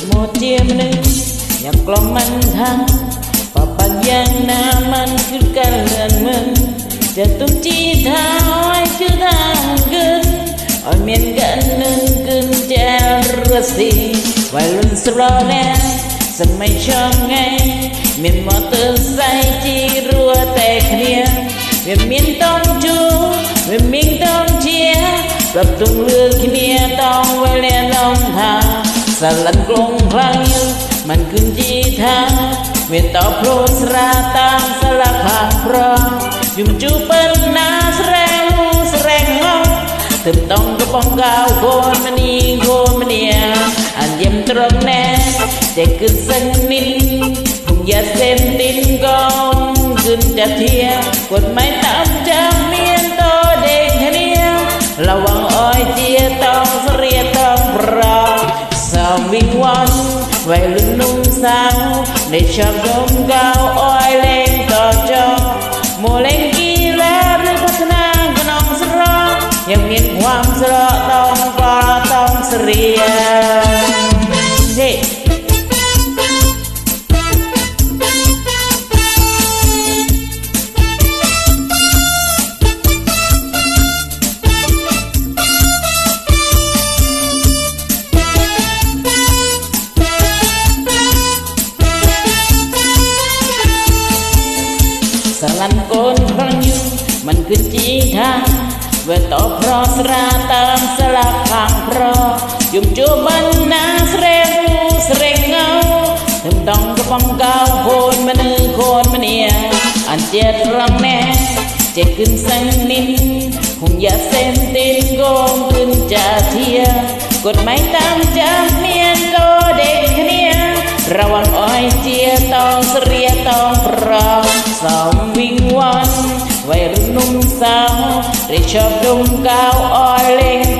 กล่อมมันทั้งปะปักยางน้ำมันคือกันเลือนมึงจะตุ้มจีท้าอ้อยชื่อทางกึนอ้อยเมียนกันนึงกึนแจรสีวัยรุ่นสโลแนสมัยชอบไงเมียนมอเตอร์ไซค์จีรัวแต่เคลียเมียนเมียนต้องจูเมียนเมียนต้องเชียร์ปรับตรงเลือ อ สลันกลงพลังยู่มันขึ้นจีทางเวียนต่อโปรสราตามสลักผ่านพร้อมยุ่มจูเปิ้นนาแสดงหูแสดงงงถึงต้องกระปองกาวโคนมันนีโคนมันเนียอันเยี่ยมตรงแน่เด็กขึ้นสนิดพุ่งอย่าเส้นดินก่อนขึ้นจะเทียกฎหมายตามจำเมียนโตเด็กเนียระวั วันวัยรุ่นหนุ่มสาวในชอบดมกาว สลันโกนครั้งยู่มันคือจีทางเวต่อพราะสราตามสลักข้างพราะยุ่มจูบันนาสเรรูสเรงเงาถึงต้องกระปองเกาโคนมันนือโคนมันเนียอันเจ็ดรังแน่เจ็ดขึ้นสังนินคงอย่าเส้นตินโกงขึ้นจะเทียกฎหมายตามจำเมียนโตเด็กเนียระวังอ้อยเจียตองเสียตองปรอสองวิ่งวันวัย รุ่นหนุ่มสา